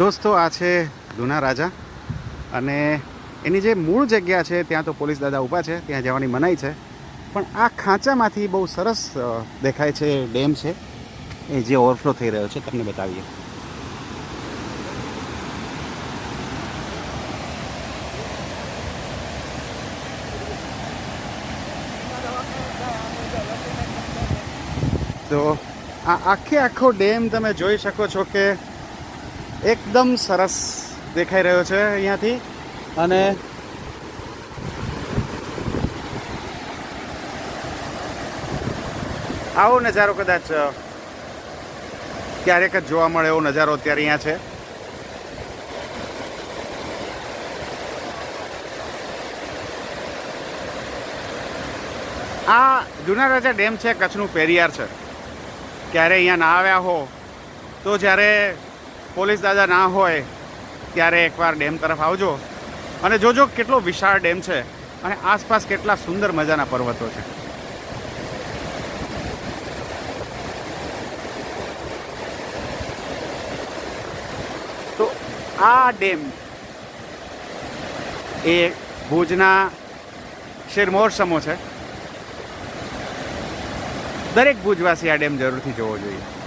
દોસ્તો, આ છે જૂના રાજા. અને એની જે મૂળ જગ્યા છે, ત્યાં તો પોલીસ દાદા ઊભા છે, ત્યાં જવાની મનાઈ છે. પણ આ ખાંચામાંથી બહુ સરસ દેખાય છે ડેમ છે. એ જે ઓવરફ્લો થઈ રહ્યો છે, તમને બતાવીએ. તો આ આખે આખો ડેમ તમે જોઈ શકો છો કે એકદમ સરસ દેખાઈ રહ્યો છે અહીંયાથી. અને આવો નજારો કદાચ ક્યારેક જ જોવા મળે એવો નજારો અત્યારે અહીંયા છે. આ જૂના રાજા ડેમ છે, કચ્છનું પેરિયાર છે. ક્યારે અહીંયા ના આવ્યા હો, તો જ્યારે પોલીસ દાદા ના હોય, ત્યારે એકવાર ડેમ તરફ આવજો. અને જોજો કેટલો વિશાળ ડેમ છે અને આસપાસ કેટલા સુંદર મજાના પર્વતો છે. તો આ ડેમ એ ભુજના શિરમોર સમો છે. દરેક ભુજવાસી આ ડેમ જરૂરથી જોવો જોઈએ.